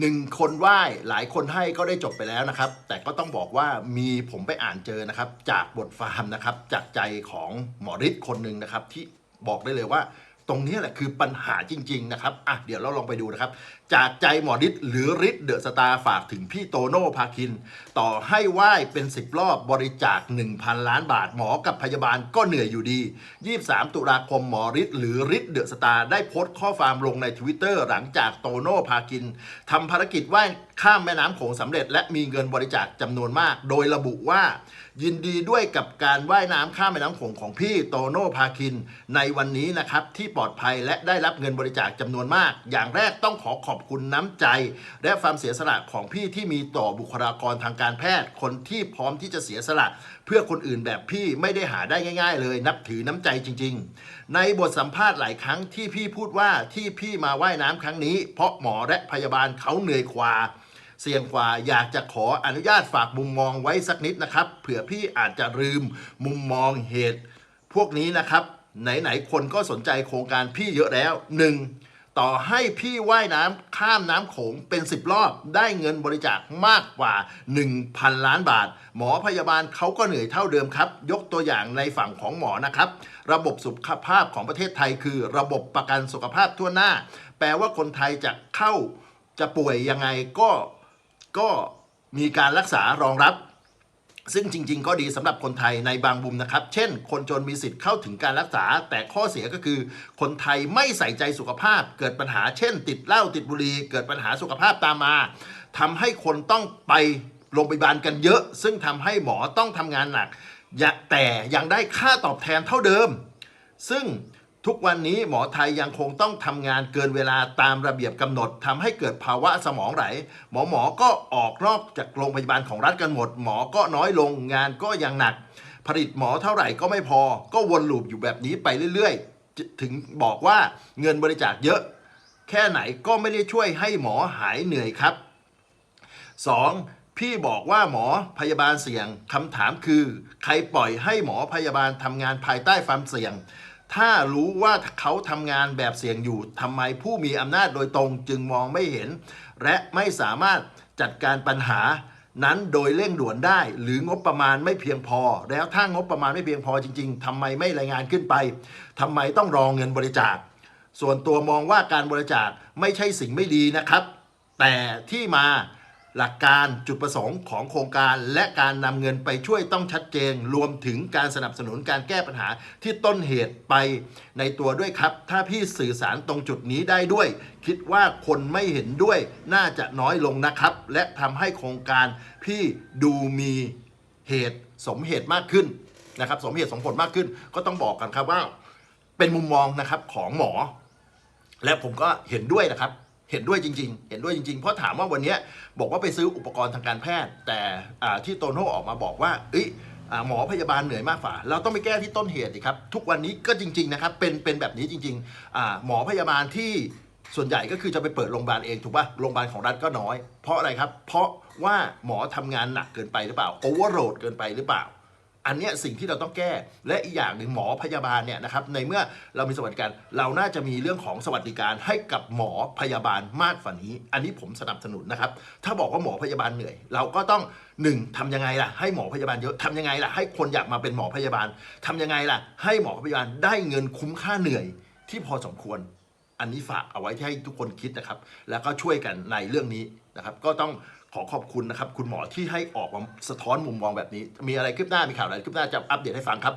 หนึ่งคนไหว้หลายคนให้ก็ได้จบไปแล้วนะครับ แต่ก็ต้องบอกว่ามีผมไปอ่านเจอนะครับ จากบทฟาร์มนะครับ จากใจของหมอฤทธิ์คนหนึ่งนะครับ ที่บอกได้เลยว่า ตรงนี้แหละคือปัญหาจริง ๆ นะครับ อะ เดี๋ยวเราลองไปดูนะครับ จากใจหมอฤทธิ์หรือฤทธิ์เดอะสตาร์ฝากถึงพี่โตโน่พาคิน ต่อให้ไหว้เป็น 10 รอบบริจาค 1,000 ล้านบาทหมอกับพยาบาลก็เหนื่อยอยู่ดี 23 ตุลาคมหมอฤทธิ์หรือฤทธิ์เดอะสตาร์ได้โพสต์ข้อความลงใน Twitter หลังจากโตโน่พาคินทำภารกิจว่ายข้ามแม่น้ำโขงสำเร็จ และมีเงินบริจาคจำนวนมาก โดยระบุว่า ยินดีด้วยกับการว่ายน้ำข้ามแม่น้ำโขงของพี่โตโน่พาคิน ในวันนี้นะครับ ที่ปลอดภัยและได้รับเงินบริจาคจำนวนมาก อย่างแรกต้องขอขอบคุณน้ำใจ และความเสียสละของพี่ที่มีต่อบุคลากรทางการแพทย์ คนที่พร้อมที่จะเสียสละ เพื่อคนอื่นแบบพี่ไม่ได้หาได้ง่าย ๆ เลย นับถือน้ำใจจริง ๆ ในบทสัมภาษณ์หลายครั้งที่พี่พูดว่าที่พี่มาว่ายน้ำครั้งนี้ เพราะหมอและพยาบาลเขาเหนื่อยกว่า เสี่ยงกว่าอยากจะขออนุญาตฝากมุมมองไว้สักนิดนะครับเผื่อพี่อาจจะลืมมุมมองเหตุ พวกนี้นะครับไหนๆคนก็สนใจโครงการพี่เยอะแล้ว 1. ต่อให้พี่ว่ายน้ำข้ามน้ำโขงเป็น 10 รอบ ได้เงินบริจาคมากกว่า 1,000 ล้านบาท หมอพยาบาลเขาก็เหนื่อยเท่าเดิมครับ ยกตัวอย่างในฝั่งของหมอนะครับ ระบบสุขภาพของประเทศไทยคือ ระบบประกันสุขภาพทั่วหน้า แปลว่าคนไทยจะเข้าจะป่วยยังไงก็ ก็มีการรักษารองรับ ซึ่งจริง ๆ ก็ดีสำหรับคนไทยในบางมุมนะครับ เช่น คนจนมีสิทธิ์เข้าถึงการรักษา แต่ข้อเสียก็คือ คนไทยไม่ใส่ใจสุขภาพ เกิดปัญหาเช่น ติดเหล้าติดบุหรี่เกิดปัญหาสุขภาพตามมาทำให้คนต้องไปโรงพยาบาลกันเยอะ ซึ่งทำให้หมอต้องทำงานหนักแต่ยังได้ค่าตอบแทนเท่าเดิม ซึ่ง ทุกวันนี้หมอไทยยังคงต้องทำงานเกินเวลาตามระเบียบกำหนดทำให้เกิดภาวะสมองไหล หมอหมอก็ออกนอกจากโรงพยาบาลของรัฐกันหมด หมอก็น้อยลงงานก็ยังหนัก ผลิตหมอเท่าไหร่ก็ไม่พอ ก็วนลูปอยู่แบบนี้ไปเรื่อยๆ ถึงบอกว่าเงินบริจาคเยอะ แค่ไหนก็ไม่ได้ช่วยให้หมอหายเหนื่อยครับ 2. พี่บอกว่าหมอพยาบาลเสี่ยงคำถามคือ ใครปล่อยให้หมอพยาบาลทำงานภายใต้ความเสี่ยง ถ้ารู้ว่าเขาทำงานแบบเสี่ยงอยู่ทำไมผู้มีอำนาจโดยตรงจึงมองไม่เห็น และไม่สามารถจัดการปัญหานั้นโดยเร่งด่วนได้ หรืองบประมาณไม่เพียงพอ แล้วถ้างบประมาณไม่เพียงพอจริง ๆทำไมไม่รายงานขึ้นไปทำไมต้องรองเงินบริจาค ส่วนตัวมองว่าการบริจาคไม่ใช่สิ่งไม่ดีนะครับ แต่ที่มา หลักการจุดประสงค์ของโครงการและการนำเงินไปช่วยต้องชัดเจน รวมถึงการสนับสนุนการแก้ปัญหาที่ต้นเหตุไปในตัวด้วยครับ ถ้าพี่สื่อสารตรงจุดนี้ได้ด้วย คิดว่าคนไม่เห็นด้วยน่าจะน้อยลงนะครับ และทำให้โครงการพี่ดูมีเหตุสมเหตุมากขึ้นนะครับ สมเหตุสมผลมากขึ้น ก็ต้องบอกกันครับว่า เป็นมุมมองนะครับของหมอ และผมก็เห็นด้วยนะครับ เห็นด้วยจริง ๆ เห็นด้วยจริง ๆ เพราะถามว่าวันนี้บอกว่าไปซื้ออุปกรณ์ทางการแพทย์ แต่ที่โตโน่ออกมาบอกว่าเอ้ยอ่าหมอพยาบาลเหนื่อยมากฝ่า เราต้องไปแก้ที่ต้นเหตุดิครับ ทุกวันนี้ก็จริง ๆ นะครับ เป็นเป็นแบบนี้จริงๆหมอพยาบาลที่ส่วนใหญ่ก็คือจะไปเปิดโรงพยาบาลเองถูกป่ะ โรงพยาบาลของรัฐก็น้อย เพราะอะไรครับ เพราะว่าหมอทำงานหนักเกินไปหรือเปล่า โอเวอร์โหลดเกินไปหรือเปล่า อันเนี้ยสิ่งที่เราต้องแก้ และอีกอย่างหนึ่งหมอพยาบาลเนี่ยนะครับในเมื่อเรามีสวัสดิการเราน่าจะมีเรื่องของสวัสดิการให้กับหมอพยาบาลมากกว่านี้ อันนี้ผมสนับสนุนนะครับ ถ้าบอกว่าหมอพยาบาลเหนื่อย เราก็ต้องหนึ่งทำยังไงล่ะให้หมอพยาบาลเยอะทำยังไงล่ะให้คนอยากมาเป็นหมอพยาบาลทำยังไงล่ะ ให้หมอพยาบาลได้เงินคุ้มค่าเหนื่อยที่พอสมควร อันนี้ฝากเอาไว้ให้ทุกคนคิดนะครับ แล้วก็ช่วยกันในเรื่องนี้นะครับ ก็ต้อง ขอขอบคุณนะครับ คุณหมอที่ให้ออกมาสะท้อนมุมมองแบบนี้ มีอะไรคืบหน้ามีข่าวอะไรคืบหน้าจะอัปเดตให้ฟังครับ